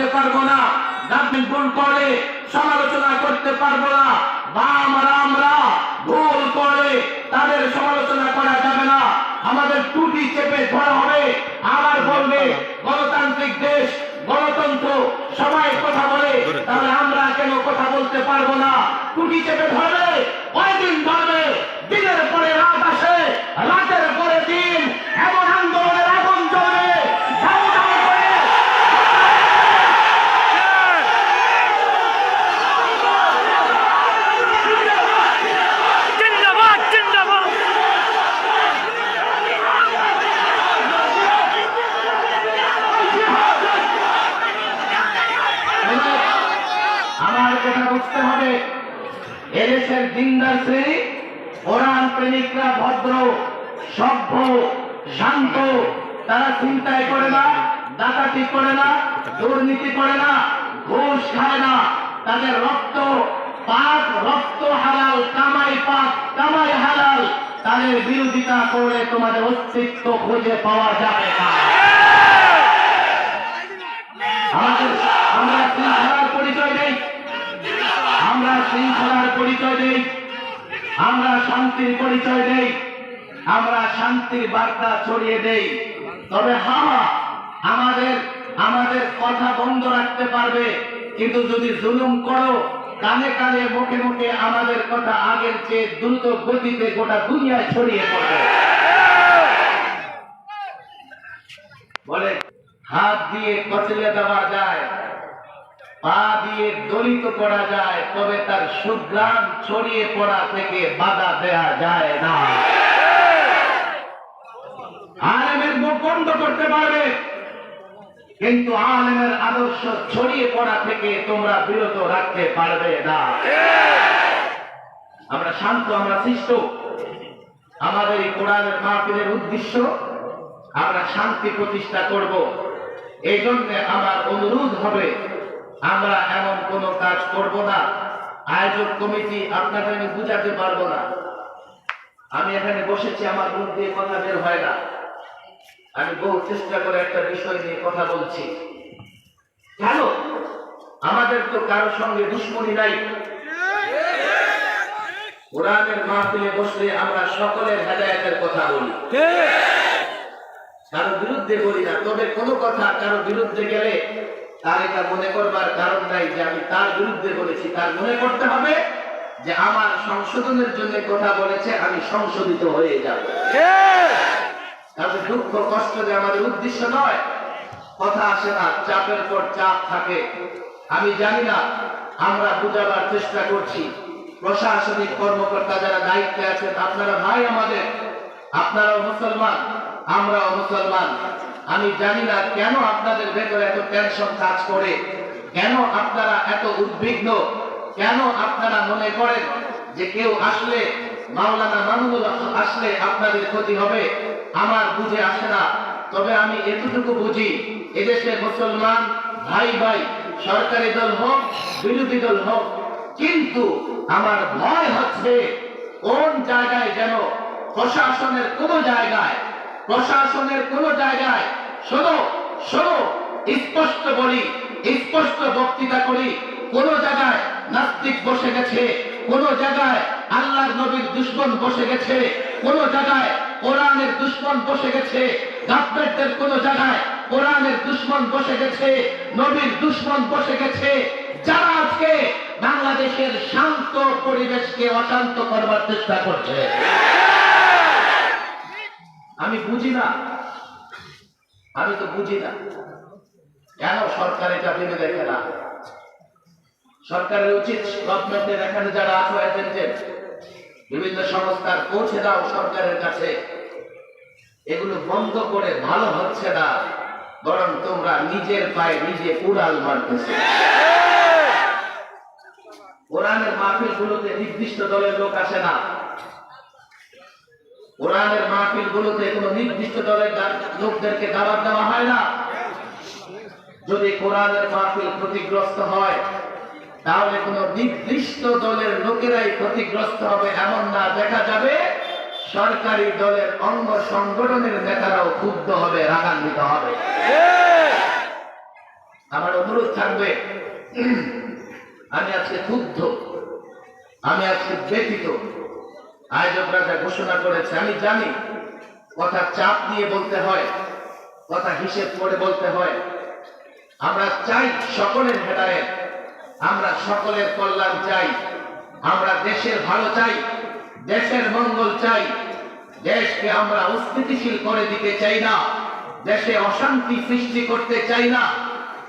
করতে পারব না। গার্মেন্ট ভুল করে, সমালোচনা করতে পারব না। বাম আর আমরা ভুল করে তাদের সমালোচনা করা যাবে না। আমাদের টুটি চেপে ধরা হবে। আবার বলবে, গণতান্ত্রিক দেশ, গণতন্ত্র, সবাই কথা বলে, তাহলে আমরা কেন কথা বলতে পারব না? টুটি চেপে ধরবে, কয়দিন ধরবে? দিনের পরে রাত আসে রাতের পরে দিন এমন আন্দোলনের আগুন জ্বলবে ধাউ ধাউ করে জিন্দাবাদ জিন্দাবাদ আমার কথা বুঝতে হবে এদেশের দিনদার শ্রেণি কোরআন প্রেমিকরা ভদ্র, সভ্য, শান্ত, তারা চিন্তায় করে না, ডাকাতি করে না, দুর্নীতি করে না, ঘুষ খায় না। তাদের রক্ত পাক, রক্ত হালাল, কামাই পাক, কামাই হালাল। তাদের বিরোধিতা করে তোমাদের অস্তিত্ব খুঁজে পাওয়া যাবে না। আমরা শৃঙ্খলার পরিচয় দেই। আমরা শৃঙ্খলার পরিচয় দেই। আমরা শান্তির পরিচয় দেই, আমরা শান্তির বার্তা ছড়িয়ে দেই। তবে হ্যাঁ আমাদের আমাদের কথা বন্ধ রাখতে পারবে, কিন্তু যদি জুলুম করো, কানে কানে, মুখে মুখে আমাদের কথা আগের চেয়ে দ্রুত গতিতে গোটা দুনিয়ায় ছড়িয়ে পড়বে। বলে হাত দিয়ে কচলে দেওয়া যায়। পা দিয়ে দলিত করা যায়, তবে তার সুগ্রাম ছড়িয়ে পড়া থেকে বাধা দেয়া যায় না। আলেমের মুখ বন্ধ করতে পারবে, কিন্তু আলেমের আদর্শ ছড়িয়ে পড়া থেকে তোমরা বিরত রাখতে পারবে না। আমরা শান্ত, আমরা সৃষ্ট। আমাদের এই কোরআনের মাহফিলের উদ্দেশ্য, আমরা শান্তি প্রতিষ্ঠা করব। এই জন্য আমার অনুরোধ হবে আমরা এমন কোন কাজ করব না। আয়োজক কমিটি আপনাদের আমি বুঝাতে পারব না। আমি এখানে বসেছি, আমার মুখ দিয়ে কথা বের হয় না। আমি বহু চেষ্টা করে একটা বিষয় নিয়ে কথা বলছি। কেন? আমাদের তো কারোর সঙ্গে দুশ্মনী নাই। কোরআনের মাহফিলে বসলে আমরা সকলের হেদায়তের কথা বলি। কারও বিরুদ্ধে বলি না, তবে কোনো কথা কারও বিরুদ্ধে গেলে তার এটা মনে করবার কারণ নাই যে আমি তার বিরুদ্ধে বলেছি। তার মনে করতে হবে যে আমার সংশোধনের জন্য কথা বলেছে, আমি সংশোধিত হয়ে যাব। তাদের দুঃখ কষ্ট যে আমাদের উদ্দেশ্য নয়। কথা আসে না, চাপের পর চাপ থাকে। আমি জানি না, আমরা বুঝাবার চেষ্টা করছি। প্রশাসনিক কর্মকর্তা যারা দায়িত্বে আছেন, আপনারা ভাই আমাদের, আপনারাও মুসলমান, আমরাও মুসলমান। আমি জানি না কেন আপনাদের ভেতরে এত টেনশন কাজ করে। কেন আপনারা এত উদ্বিগ্ন? কেন আপনারা মনে করেন যে কেউ আসলে মাওলানা মামুনুল আসলে আপনাদের ক্ষতি হবে? আমার বুঝে আসে না। তবে আমি এতটুকু বুঝি, এদেশে মুসলমান ভাই ভাই, সরকারি দল হোক, বিরোধী দল হোক, কিন্তু আমার ভয় হচ্ছে কোন জায়গায় যেন প্রশাসনের কোন জায়গায়, প্রশাসনের কোন জায়গায় শোনো শোনো, স্পষ্ট বলি, স্পষ্ট বক্তৃতা করি। কোন জায়গায় নাস্তিক বসে গেছে, কোন জায়গায় আল্লাহর নবীর দুশ্মন বসে গেছে, কোন জায়গায় কোরআনের দুশ্মন বসে গেছে গভর্নমেন্টের কোন জায়গায় কোরআনের দুশ্মন বসে গেছে, নবীর দুশ্মন বসে গেছে, যারা আজকে বাংলাদেশের শান্ত পরিবেশকে অশান্ত করবার চেষ্টা করছে। আমি বুঝি না। আমি তো বুঝি না। কেন সরকার এটা ভেবে দেখে না? সরকারের উচিত গভর্নমেন্টের এখানে যারা আছো এজেন্টের বিভিন্ন সংস্থার পৌঁছে দাও সরকারের কাছে। এগুলো বন্ধ করে ভালো হচ্ছে না, বরং তোমরা নিজের পায়ে নিজে কুড়াল মারতেছে। কোরআনের মাহফিল গুলোতে নির্দিষ্ট দলের লোক আসে না। কোরআনের মাহফিল গুলোতে কোন নির্দিষ্ট দলের লোকদেরকে দাওয়াত দেওয়া হয় না। যদি কোরআনের মাহফিল ক্ষতিগ্রস্ত হয়, তাহলে কোন নির্দিষ্ট দলের লোকেরাই ক্ষতিগ্রস্ত হবে এমন না। দেখা যাবে, সরকারি দলের অঙ্গ সংগঠনের নেতারাও ক্ষুব্ধ হবে, রাগান্বিত হবে। আমার অনুরোধ থাকবে, আমি আজকে ক্ষুব্ধ, আমি আজকে ব্যথিত আয়োজকরা যা ঘোষণা করেছে, আমি জানি কথা চাপ নিয়ে বলতে হয়, কথা হিসেব করে বলতে হয়। আমরা চাই সকলের হেদায়েত, আমরা সকলের কল্যাণ চাই, আমরা দেশের ভালো চাই, দেশের মঙ্গল চাই। দেশকে আমরা অস্থিতিশীল করে দিতে চাই না, দেশে অশান্তি সৃষ্টি করতে চাই না,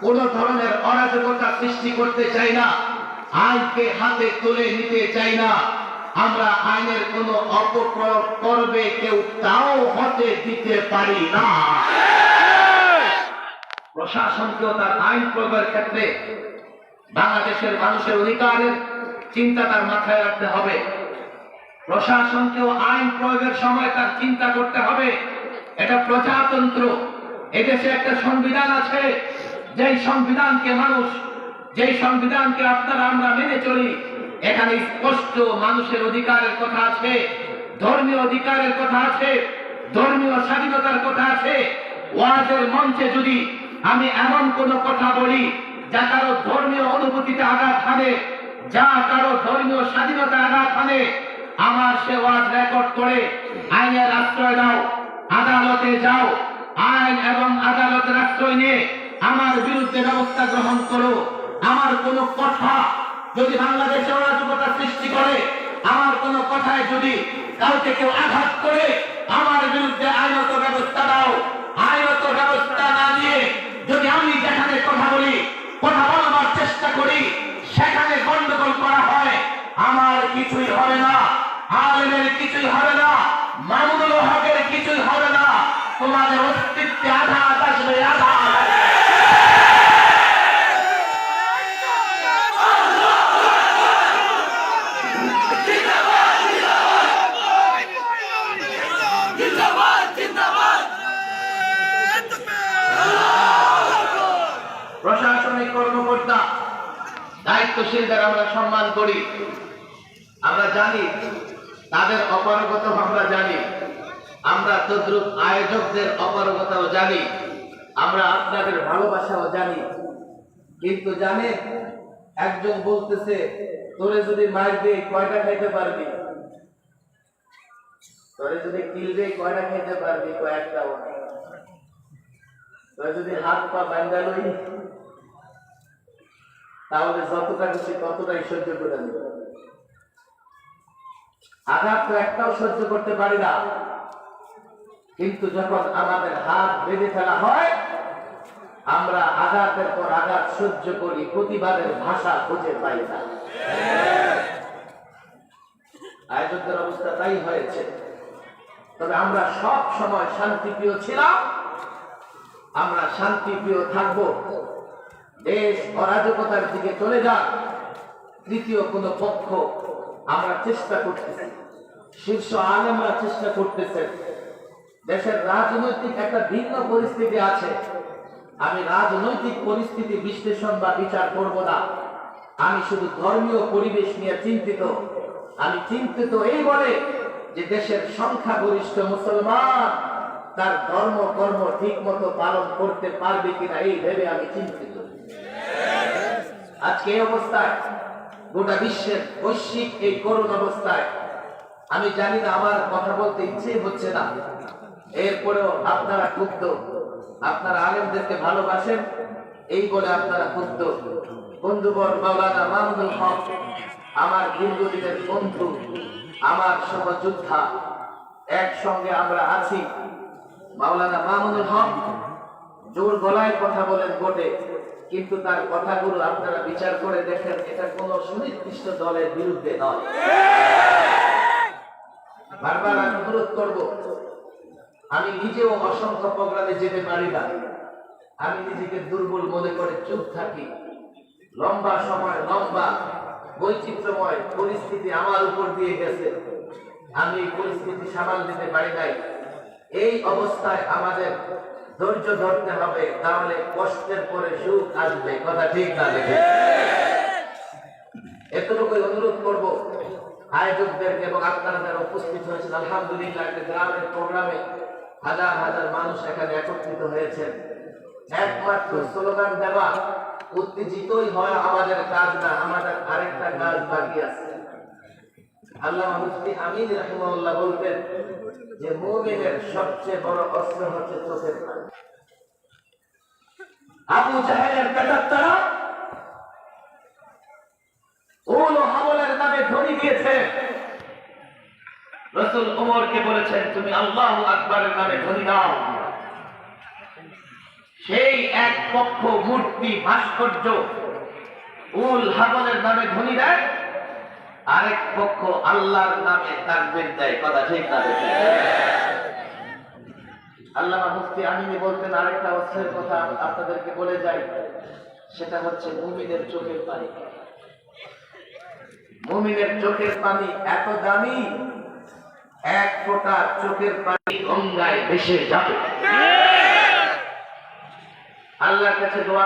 কোন ধরনের অরাজকতা সৃষ্টি করতে চাই না, আইনকে হাতে তুলে নিতে চাই না। আমরা আইনের কোন অপপ্রয়োগ করবে কেউ তাও হতে দিতে পারি না। প্রশাসনকেও তার আইন প্রয়োগের ক্ষেত্রে বাংলাদেশের মানুষের অধিকারের চিন্তা তার মাথায় রাখতে হবে। প্রশাসনকেও আইন প্রয়োগের সময় তার চিন্তা করতে হবে। এটা প্রজাতন্ত্র। এদেশে একটা সংবিধান আছে, যেই সংবিধানকে মানুষ যেই সংবিধানকে আপনারা আমরা মেনে চলি এখানে স্পষ্ট মানুষের অধিকারের কথা আছে, ধর্মীয় অধিকারের কথা আছে, ধর্মীয় স্বাধীনতার কথা আছে। ওয়াজের মঞ্চে যদি আমি এমন কোন কথা বলি যা কারও ধর্মীয় অনুভূতিতে আঘাত হানে, যা কারও ধর্মীয় স্বাধীনতা আঘাত হানে, আমার সে ওয়াজ রেকর্ড করে, আইনের আশ্রয় দাও আদালতে যাও, আইন এবং আদালতের আশ্রয় নিয়ে আমার বিরুদ্ধে ব্যবস্থা গ্রহণ করো। আমার কোন কথা যদি বাংলাদেশে অরাজকতা সৃষ্টি করে, আমার কোন কথায় যদি কাউকে কেউ আঘাত করে, আমার বিরুদ্ধে আইনত ব্যবস্থা দাও। আইনত ব্যবস্থা না দিয়ে যদি আমি যেখানে কথা বলি, কথা বলবার চেষ্টা করি, সেখানে গন্ডগোল করা হয়, আমার কিছুই হবে না। আলেমের কিছুই হবে না। মামুনুল হকের কিছুই হবে না। তোমাদের অস্তিত্বে আঘাত আসবে, আঘাত। প্রশাসনিক কর্মকর্তা দায়িত্বশীলদের আমরা সম্মান করি, আমরা জানি, তাদের অপারগতা আমরা জানি, আমরা তদ্রুপ আয়োজকদের অপারগতাও জানি, আমরা আপনাদের ভালোবাসাও জানি। কিন্তু জানে, একজন বলতেছে, তোরে যদি মার দিয়ে কয়টা খাইতে পারবি? তোরে যদি কিল দিয়ে কয়টা খাইতে পারবি? কয়েকটাও। তোরে যদি হাত পা বান্ধা লই তাহলে যতটা খুশি ততটাই সহ্য করে নেব। আঘাত তো একটাও সহ্য করতে পারি না। কিন্তু যখন আমাদের হাত বেঁধে ফেলা হয়, আমরা আঘাতের পর আঘাত সহ্য করি, প্রতিবাদের ভাষা খুঁজে পাই না। আয়োজকদের অবস্থা তাই হয়েছে। তবে আমরা সব সময় শান্তিপ্রিয় ছিলাম, আমরা শান্তিপ্রিয় থাকব। দেশ অরাজকতার দিকে চলে যাক। তৃতীয় কোন পক্ষ আমরা চেষ্টা করতেছি। শীর্ষ আলেমরা চেষ্টা করতেছেন। দেশের রাজনৈতিক একটা ভিন্ন পরিস্থিতি আছে। আমি রাজনৈতিক পরিস্থিতি বিশ্লেষণ বা বিচার করব না। আমি শুধু ধর্মীয় পরিবেশ নিয়ে চিন্তিত। আমি চিন্তিত এই বলে যে দেশের সংখ্যাগরিষ্ঠ মুসলমান তার ধর্ম কর্ম ঠিক মতো পালন করতে পারবে কিনা এই ভেবে আমি চিন্তিত। আজকে এই অবস্থায় গোটা বিশ্বের বৈশ্বিক এই করুণ অবস্থায় আমি জানি না, আমার কথা বলতে ইচ্ছে হচ্ছে না। এরপরেও আপনারা ক্ষুব্ধ, আপনারা আলেমদেরকে ভালোবাসেন, এই বলে আপনারা ক্ষুব্ধ। বন্ধুবর মাওলানা মামুনুল হক, আমার দীর্ঘদিনের বন্ধু, আমার সহযোদ্ধা, একসঙ্গে আমরা আছি। মাওলানা মামুনুল হক, জোর গলায় কথা বলেন বটে। কিন্তু তার কথাগুলো আপনারা বিচার করে দেখেন, এটা কোন সুনির্দিষ্ট দলের বিরুদ্ধে নয়। বারবার আমি অনুরোধ করব, আমি নিজেও অসংখ্য প্রোগ্রামে যেতে পারি না। আমি নিজেকে দুর্বল মনে করে চুপ থাকি। লম্বা সময়, লম্বা, বৈচিত্র্যময় পরিস্থিতি আমার উপর দিয়ে গেছে। আমি এই পরিস্থিতি সামাল দিতে পারি নাই। এই অবস্থায় আমাদের ধৈর্য ধরতে হবে, তাহলে কষ্টের পরে সুখ আসবে। কথা ঠিক না দেখে? এতটুকুই অনুরোধ করব। আয়োজকদেরকে এবং উপস্থিত হয়েছেন, আলহামদুলিল্লাহ গ্রামের প্রোগ্রামে হাজার হাজার মানুষ এখানে একত্রিত হয়েছেন। একমাত্র স্লোগান দেওয়া, উত্তেজিতই হয় আমাদের কাজ না, আমাদের আরেকটা কাজ বাকি আছে। দিয়েছে রসুল বলেছেন, তুমি আল্লাহ আকবরের নামে ধনী দাও সেই এক পক্ষ মূর্তি ভাস্কর্য উল হাবলের নামে ধনী দেয় আরেক পক্ষ আল্লাহর নামে তাকবীর দেয়, কথা ঠিক না? আল্লামা মুফতি আমিনি বলতেন, আরেকটা অস্ত্রের কথা আপনাদেরকে বলে যাই, সেটা হচ্ছে মুমিনের চোখের পানি। মুমিনের চোখের পানি এত দামি, এক ফোঁটা চোখের পানি গঙ্গায় ভেসে যাবে। আল্লাহর কাছে দোয়া